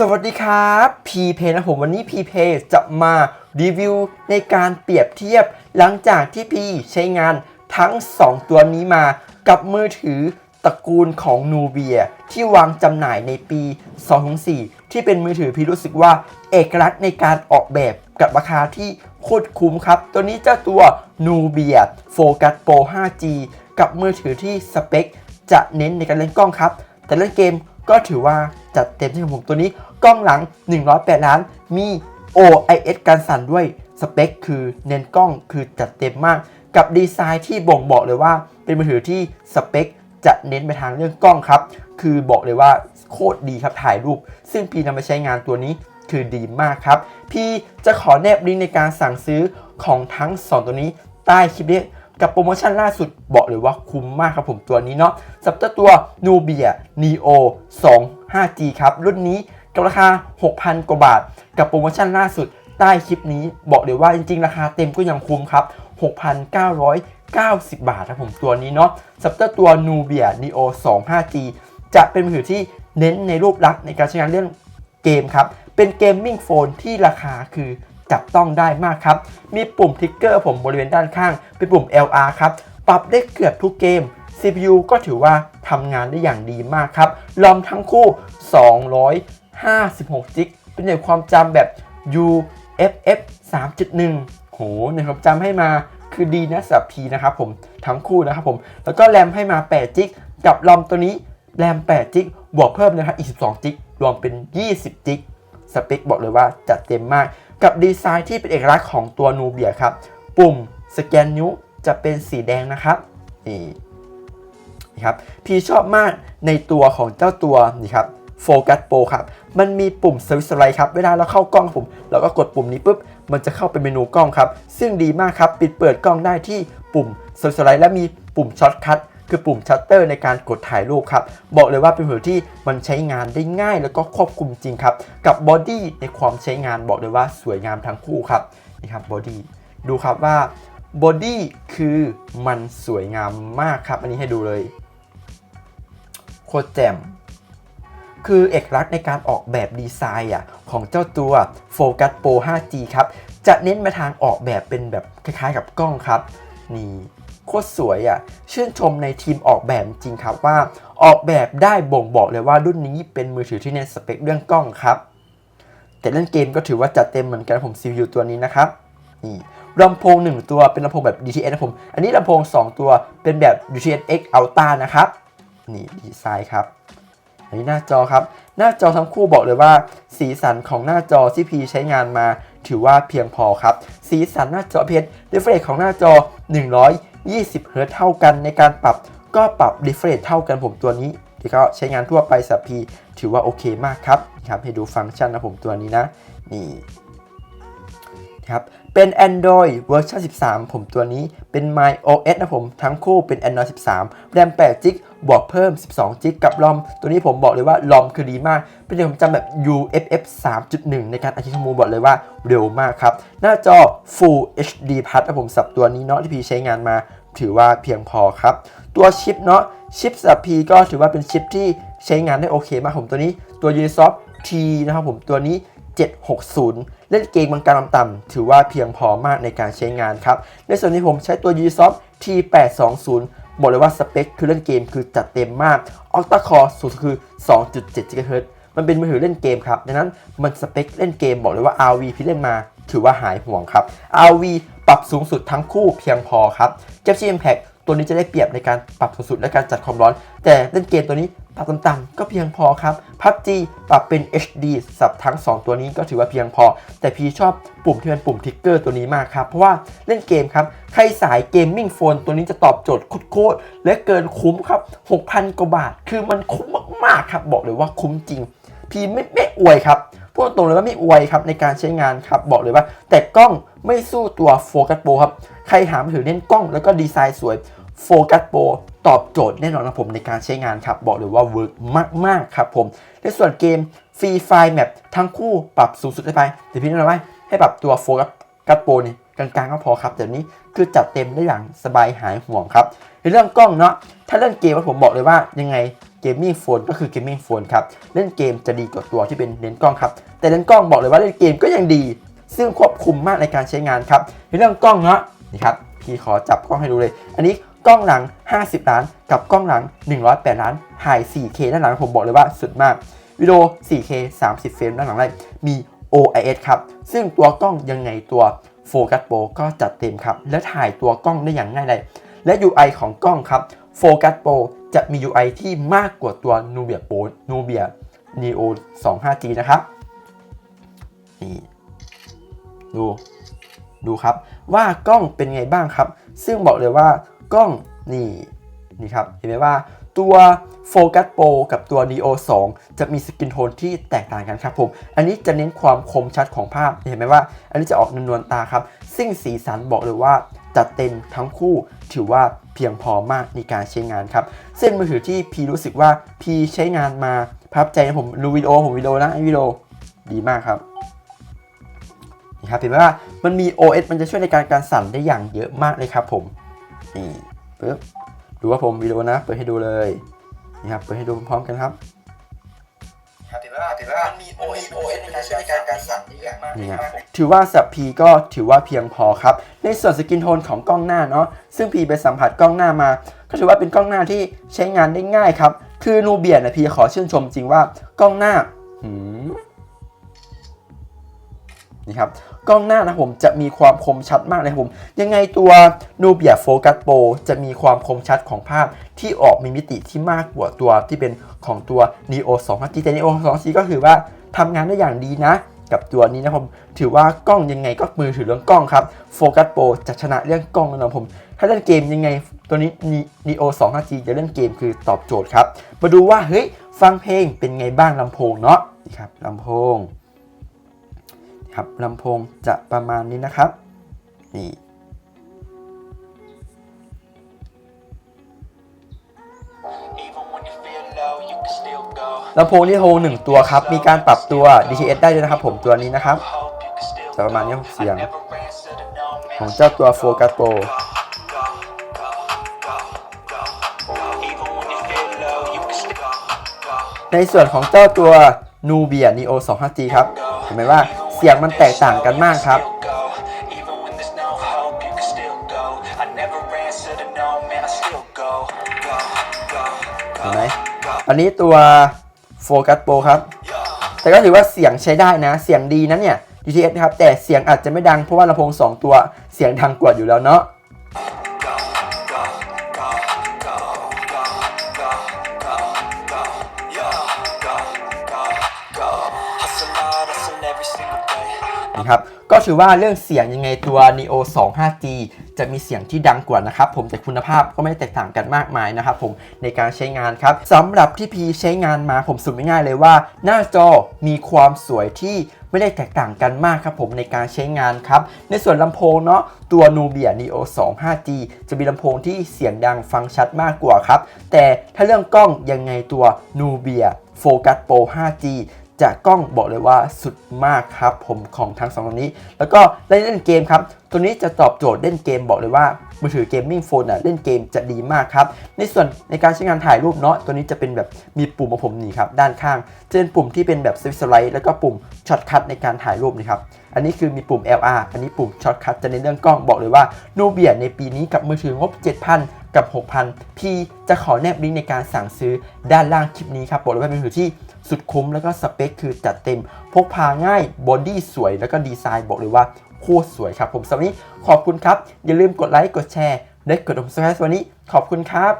สวัสดีครับ พีเพนะผมวันนี้พีเพจะมารีวิวในการเปรียบเทียบ หลังจากที่พีใช้งานทั้ง 2 ตัวนี้มากับมือถือตระกูลของนูเบียที่วางจำหน่ายในปี 2004 ที่เป็นมือถือพี่รู้สึกว่า เอกลักษณ์ในการออกแบบกับราคาที่โคตรคุ้มครับ ตัวนี้เจ้าตัวนูเบียโฟกัสโปร 5G กับมือถือที่สเปค จะเน้นในการเล่นกล้องครับ แต่เล่นเกม ก็ถือว่าจัดเต็มที่ของผมตัวนี้กล้องหลัง 108 ล้าน มี OIS การสั่นด้วยสเปคคือเน้นกล้องคือจัดเต็มมาก กับดีไซน์ที่บ่งบอกเลยว่า เป็นมือถือที่สเปคจะเน้นไปทางเรื่องกล้องครับ คือบอกเลยว่าโคตรดีครับถ่ายรูป ซึ่งพี่นำมาใช้งานตัวนี้คือดีมากครับ พี่จะขอแนบลิงก์ในการสั่งซื้อของทั้ง 2 ตัวนี้ใต้คลิปนี้ กับโปรโมชั่นล่าสุดบอกเลยว่าคุ้มมากครับผมตัวนี้เนาะสับตัว Nubia Neo 2 5G ครับ รุ่นนี้กับราคา 6,000 กว่าบาท กับโปรโมชั่นล่าสุดใต้คลิปนี้บอกเลยว่าจริงๆ ราคาเต็มก็ยังคุ้มครับ 6,990 บาทครับผมตัวนี้เนาะสับตัว Nubia Neo 2 5G จะเป็นมือถือที่เน้นในรูปลักษณ์ในการใช้งานเรื่องเกมครับ เป็นเกมมิ่งโฟนที่ราคาคือ จับต้องได้มากครับ มีปุ่มทิกเกอร์ผมบริเวณด้านข้าง เป็นปุ่ม LR ครับ ปรับได้เกือบทุกเกม CPU ก็ถือว่าทำงานได้อย่างดีมากครับรอมทั้งคู่ 256จิกเป็นในความจำแบบ UFF 3.1 โหในความจำให้มาคือดีนะสำหรับ P นะครับผมทั้งคู่นะครับผม แล้วก็แรมให้มา8จิกกับรอมตัวนี้แรม8จิกบวกเพิ่มนะครับอีก 12จิกรวมเป็น 20จิกสเปคบอกเลยว่าจัดเต็มมาก กับดีไซน์ที่เป็นเอกลักษณ์ของตัวนูเบียครับ ปุ่มสแกนนิ้วจะเป็นสีแดงนะครับนี่นครับพี่ชอบมากในตัวของเจ้าตัวนี่ครับโฟกัสโปรครับ มันมีปุ่มสวิตช์สไลด์ครับ เวลาเราเข้ากล้องผมเราก็กดปุ่มนี้ปุ๊บ มันจะเข้าไปเมนูกล้องครับ ซึ่งดีมากครับ ปิดเปิดกล้องได้ที่ปุ่มสวิตช์สไลด์และมีปุ่มช็อตคัท คือปุ่มชัตเตอร์ในการกดถ่ายรูปครับ บอกเลยว่าเป็นมือที่มันใช้งานได้ง่ายแล้วก็ควบคุมจริงครับ กับบอดี้ในความใช้งานบอกเลยว่าสวยงามทั้งคู่ครับนี่ครับบอดี้ดูครับว่าบอดี้คือมันสวยงามมากครับ อันนี้ให้ดูเลยโคตรแจ่มคือเอกลักษณ์ในการออกแบบดีไซน์อะของเจ้าตัว Focus Pro 5G ครับ จะเน้นมาทางออกแบบเป็นแบบคล้ายๆกับกล้องครับ นี่ โคตรสวยอะชื่นชมในทีมออกแบบจริงครับว่า ออกแบบได้บ่งบอกเลยว่ารุ่นนี้เป็นมือถือที่เน้นสเปคเรื่องกล้องครับ แต่เล่นเกมก็ถือว่าจัดเต็มเหมือนกันผม CPU ตัวนี้นะครับนี่ลำโพง 1 ตัวเป็นลำโพงแบบ DTS นะผม อันนี้ลำโพง 2 ตัวเป็นแบบ DTS X Ultra นะครับ นี่ดีไซน์ครับ อันนี้หน้าจอครับ หน้าจอทั้งคู่บอกเลยว่า สีสันของหน้าจอที่พีใช้งานมา ถือว่าเพียงพอครับ สีสันหน้าจอเพชรดิฟเฟรของหน้าจอ 20 เฮิร์ตเท่ากันในการปรับก็ปรับดิฟเฟรเท่ากันผมตัวนี้ที่ก็ใช้งานทั่วไปสับพีถือว่าโอเคมากครับครับให้ดูฟังก์ชันนะผมตัวนี้นะนี่ ครับ เป็น Android เวอร์ชัน13 ผมตัวนี้เป็น My OS นะผม ทั้งคู่เป็น Android 13 แรม8จิกบวกเพิ่ม 12จิกกับ ROM ตัวนี้ผมบอกเลยว่า ROM คือดีมาก เป็นอย่างผมจำแบบ UFF 3.1 ในการอัดคลิปข้อมูลบอกเลยว่าเร็วมากครับ หน้าจอ Full HD Plus นะผมสับตัวนี้เนาะที่พี่ใช้งานมาถือว่าเพียงพอครับ ตัวชิปเนาะชิปสับพีก็ถือว่าเป็นชิปที่ใช้งานได้โอเคมากผมตัวนี้ตัว Ubisoft T นะครับผมตัวนี้ 760 เล่นเกมบางการต่ำๆถือว่าเพียงพอมากในการใช้งานครับ ในส่วนนี้ผมใช้ตัว Ubisoft T820 บอกเลยว่าสเปคคือเล่นเกมคือจัดเต็มมาก Octa Core สูงสุดคือ 2.7 GHz มันเป็นมือถือเล่นเกมครับ ดังนั้นมันสเปคเล่นเกมบอกเลยว่า RV พี่เล่นมาถือว่าหายห่วงครับ RV ปรับสูงสุดทั้งคู่เพียงพอครับ Galaxy Impact ตัวนี้จะได้เปรียบในการปรับสูงสุดและการจัดความร้อน แต่เล่นเกมตัวนี้ปรับต่ำๆก็เพียงพอครับ PUBG ปรับเป็น HD สับทั้ง 2 ตัวนี้ก็ถือว่าเพียงพอ แต่พี่ชอบปุ่มที่เป็นปุ่มทิกเกอร์ตัวนี้มากครับ เพราะว่าเล่นเกมครับ ใครสายเกมมิ่งโฟนตัวนี้จะตอบโจทย์โคตรๆและเกินคุ้มครับ 6,000 กว่าบาท คือมันคุ้มมากๆครับ บอกเลยว่าคุ้มจริง พี่ไม่ไม่อวยครับ พูดตรงเลยว่าไม่อวยครับในการใช้งานครับบอกเลยว่า แต่กล้องไม่สู้ตัวโฟกัสโปรครับใครหามือถือเน้นกล้องแล้วก็ดีไซน์สวยโฟกัสโปรตอบโจทย์แน่นอนนะผมในการใช้งานครับบอกเลยว่าเวิร์กมากๆครับผม ในส่วนเกมฟรีไฟแมปทั้งคู่ปรับสูงสุดได้ไปแต่พี่แนะนำว่าให้ปรับตัวโฟกัสโปรนี่กลางๆก็พอครับแต่นี้คือจัดเต็มได้อย่างสบายหายห่วงครับ ในเรื่องกล้องเนาะถ้าเล่นเกมผมบอกเลยว่ายังไง เกมมิ่งโฟนก็คือเกมมิ่งโฟนครับ เล่นเกมจะดีกว่าตัวที่เป็นเลนส์กล้องครับ แต่เลนส์กล้องบอกเลยว่าเล่นเกมก็ยังดี ซึ่งควบคุมมากในการใช้งานครับ ในเรื่องกล้องเนาะนี่ครับพี่ขอจับกล้องให้ดูเลย อันนี้กล้องหลัง 50 ล้าน กับกล้องหลัง 108 ล้านถ่าย 4K ด้านหลังผมบอกเลยว่าสุดมากวิดีโอ 4K 30 เฟรมด้านหลังได้มี OIS ครับ ซึ่งตัวกล้องยังไงตัวโฟกัสโปรก็จัดเต็มครับ และถ่ายตัวกล้องได้อย่างง่ายเลยและ UI ของกล้องครับโฟกัสโปร จะมี UI ที่มากกว่าตัว Nubia Pro Nubia Neo 2 5G นะครับ นี่ ดู ดูครับ ว่ากล้องเป็นไงบ้างครับ ซึ่งบอกเลยว่ากล้องนี่นี่ครับ เห็นไหมว่าตัว Focus Pro กับตัว Neo 2 จะมีสกินโทนที่แตกต่างกันครับผม อันนี้จะเน้นความคมชัดของภาพ เห็นไหมว่า อันนี้จะออกนวลๆตาครับ ซึ่งสีสันบอกเลยว่าจัดเต็มทั้งคู่ถือว่า เพียงพอมากในการใช้งานครับ เส้นมือถือที่พีรู้สึกว่าพีใช้งานมาประทับใจนะผมดูวิดีโอผมวิดีโอนะไอวิดีโอดีมากครับนี่ครับเห็นไหมว่ามันมี OS มันจะช่วยในการการสั่นได้อย่างเยอะมากเลยครับผมนี่ปึ๊บดูว่าผมวิดีโอนะ เปิดให้ดูเลยนี่ครับเปิดให้ดูพร้อมกันครับครับถือว่าถือว่า มันมี OS OS ในการช่วยในการการสั่นได้อย่างมากนี่ครับถือว่าสับพีก็ถือว่าเพียงพอครับ ในส่วนสกินโทนของกล้องหน้าเนาะซึ่งพีไปสัมผัสกล้องหน้ามา ก็ถือว่าเป็นกล้องหน้าที่ใช้งานได้ง่ายครับ คือนูเบียนะพีขอชื่นชมจริงว่ากล้องหน้าหนี่ครับกล้องหน้านะผมจะมีความคมชัดมากเลยผม ยังไงตัว Nubia Focus Pro จะมีความคมชัดของภาพที่ออกมีมิติที่มากกว่าตัวที่เป็นของตัว Neo 2 5G แต่ Neo 2 5G ก็คือว่า ทำงานได้อย่างดีนะ กับตัวนี้นะผม ถือว่ากล้องยังไงก็มือถือเรื่องกล้องครับ Focus Pro จะชนะเรื่องกล้องแน่นอนผม ถ้าเล่นเกมยังไงตัวนี้ Neo 2 5G จะเล่นเกมคือตอบโจทย์ครับ มาดูว่าเฮ้ยฟังเพลงเป็นไงบ้างลำโพงเนาะนี่ครับลำโพงครับลำโพงจะประมาณนี้นะครับนี่ ลำโพงที่โฮหนึ่งตัวครับ มีการปรับตัว DTS ได้ด้วยนะครับผมตัวนี้นะครับจะประมาณนี้เสียง ของเจ้าตัว Focus Pro ในส่วนของเจ้าตัว Nubia Neo 2 5G ครับ เห็นไหมว่าเสียงมันแตกต่างกันมากครับ อันนี้ตัว Focus Pro ครับ แต่ก็ถือว่าเสียงใช้ได้นะ เสียงดีนะเนี่ย DTS นะครับ แต่เสียงอาจจะไม่ดังเพราะว่าลำโพง 2 ตัวเสียงดังกว่าอยู่แล้วเนาะ นะครับ ก็ถือว่าเรื่องเสียงยังไงตัว Neo 2 5G จะมีเสียงที่ดังกว่านะครับผมแต่คุณภาพก็ไม่แตกต่างกันมากมายนะครับผมในการใช้งานครับสำหรับที่พีใช้งานมาผมสรุปง่ายๆเลยว่า หน้าจอมีความสวยที่ไม่ได้แตกต่างกันมากครับผมในการใช้งานครับ ในส่วนลำโพงเนาะตัว Nubia Neo 2 5G จะมีลำโพงที่เสียงดังฟังชัดมากกว่าครับ แต่ถ้าเรื่องกล้องยังไงตัว Nubia Focus Pro 5G จะกล้องบอกเลยว่าสุดมากครับผมของทั้งสองตัวนี้ แล้วก็ได้เล่นเกมครับ ตัวนี้จะตอบโจทย์เล่นเกมบอกเลยว่ามือถือเกมมิ่งโฟนอะเล่นเกมจะดีมากครับ ในส่วนในการใช้งานถ่ายรูปเนาะตัวนี้จะเป็นแบบมีปุ่มของผมนี่ครับด้านข้างจะเป็นปุ่มที่เป็นแบบสวิตช์ไลด์แล้วก็ปุ่มช็อตคัทในการถ่ายรูปนี่ครับอันนี้คือมีปุ่ม LR อันนี้ปุ่มช็อตคัทจะในนเรื่องกล้องบอกเลยว่านูเบียในปีนี้กับมือถืองบ 7,000 กับ 6,000 พี่จะขอแนบลิงก์ในการสั่งซื้อด้านล่างคลิปนี้ครับบอกเลยว่าเป็นมือถือที่สุดคุ้มแล้วก็สเปคคือจัดเต็ม พกพาง่ายบอดี้สวย แล้วก็ดีไซน์บอกเลยว่าโคตรสวยครับผมสำหรับวันนี้ขอบคุณครับ อย่าลืมกดไลค์กดแชร์ และกดติดตามสวันนี้ขอบคุณครับ